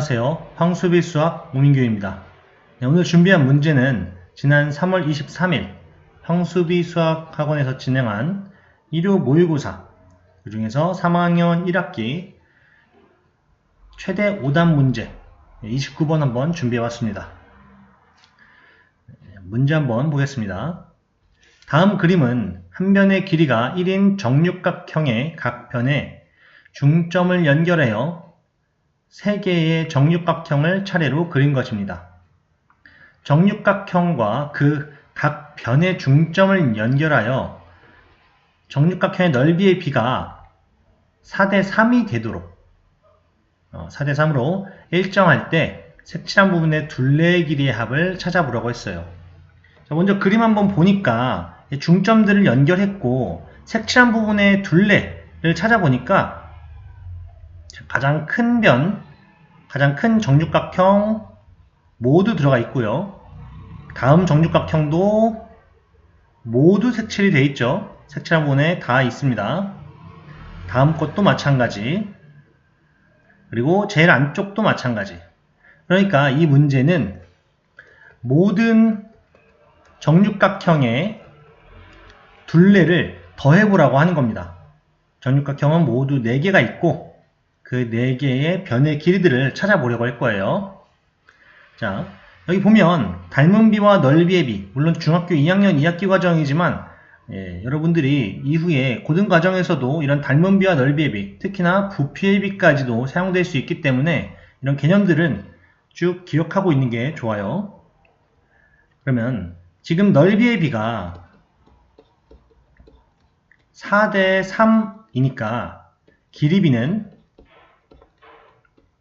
안녕하세요. 황수비 수학 우민규입니다. 네, 오늘 준비한 문제는 지난 3월 23일 황수비 수학학원에서 진행한 일요 모의고사 그 중에서 3학년 1학기 최대 5단 문제 29번 한번 준비해 왔습니다. 네, 문제 한번 보겠습니다. 다음 그림은 한 변의 길이가 1인 정육각형의 각 변에 중점을 연결하여 세 개의 정육각형을 차례로 그린 것입니다. 정육각형과 그 각 변의 중점을 연결하여 정육각형의 넓이의 비가 4대 3이 되도록 어, 4대 3으로 일정할 때 색칠한 부분의 둘레의 길이의 합을 찾아보라고 했어요. 자, 먼저 그림 한번 보니까 중점들을 연결했고 색칠한 부분의 둘레를 찾아보니까 가장 큰 변, 가장 큰 정육각형 모두 들어가 있고요. 다음 정육각형도 모두 색칠이 되어 있죠. 색칠한 부분에 다 있습니다. 다음 것도 마찬가지. 그리고 제일 안쪽도 마찬가지. 그러니까 이 문제는 모든 정육각형의 둘레를 더해보라고 하는 겁니다. 정육각형은 모두 4개가 있고 그 4개의 변의 길이들을 찾아보려고 할 거예요. 자, 여기 보면 닮은 비와 넓이의 비, 물론 중학교 2학년 2학기 과정이지만 예, 여러분들이 이후에 고등 과정에서도 이런 닮은 비와 넓이의 비, 특히나 부피의 비까지도 사용될 수 있기 때문에 이런 개념들은 쭉 기억하고 있는 게 좋아요. 그러면 지금 넓이의 비가 4대 3이니까 길이 비는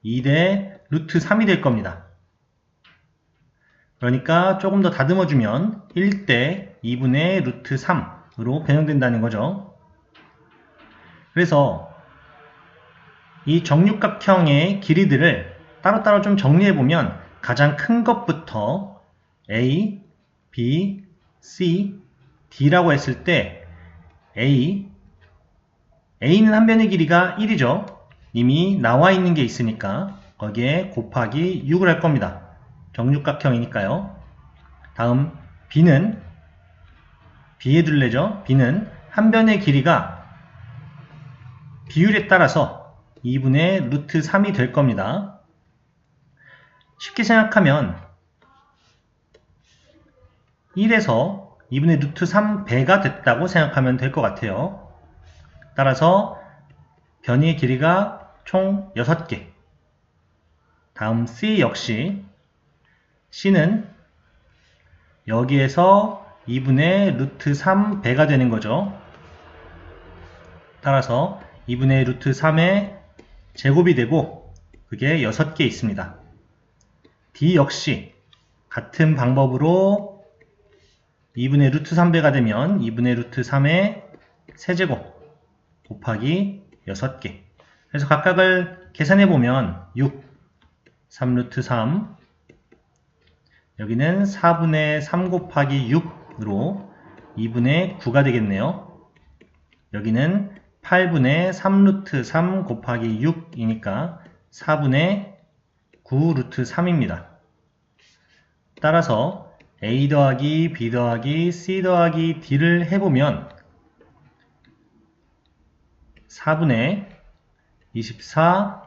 2대 루트 3이 될 겁니다. 그러니까 조금 더 다듬어 주면 1대 2분의 루트 3으로 변형된다는 거죠. 그래서 이 정육각형의 길이들을 따로따로 좀 정리해 보면 가장 큰 것부터 A, B, C, D라고 했을 때 A, A는 한 변의 길이가 1이죠. 이미 나와 있는 게 있으니까 거기에 곱하기 6을 할 겁니다. 정육각형이니까요. 다음 B는 B의 둘레죠. B는 한 변의 길이가 비율에 따라서 2분의 루트 3이 될 겁니다. 쉽게 생각하면 1에서 2분의 루트 3배가 됐다고 생각하면 될 것 같아요. 따라서 변이의 길이가 총 6개. 다음 C 역시 C는 여기에서 2분의 루트 3 배가 되는 거죠. 따라서 2분의 루트 3의 제곱이 되고 그게 6개 있습니다. D 역시 같은 방법으로 2분의 루트 3배가 되면 2분의 루트 3의 세제곱 곱하기 6개 그래서 각각을 계산해 보면 6, 3루트 3 여기는 4분의 3 곱하기 6으로 2분의 9가 되겠네요. 여기는 8분의 3루트 3 곱하기 6이니까 4분의 9 루트 3입니다. 따라서 A 더하기 B 더하기 C 더하기 D를 해보면 4분의 24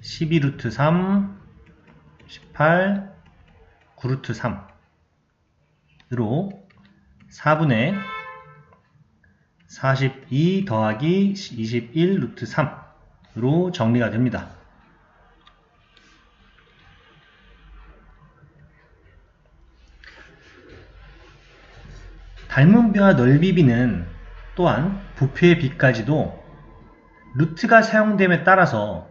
12루트 3 18 9루트 3으로 4분의 42 더하기 21 루트 3으로 정리가 됩니다. 닮은 비와 넓이 비는 또한 부피의 비까지도 루트가 사용됨에 따라서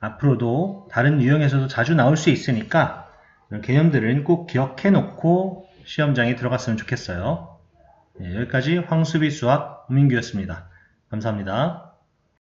앞으로도 다른 유형에서도 자주 나올 수 있으니까 이런 개념들은 꼭 기억해 놓고 시험장에 들어갔으면 좋겠어요. 네, 여기까지 황수비 수학 우민규였습니다. 감사합니다.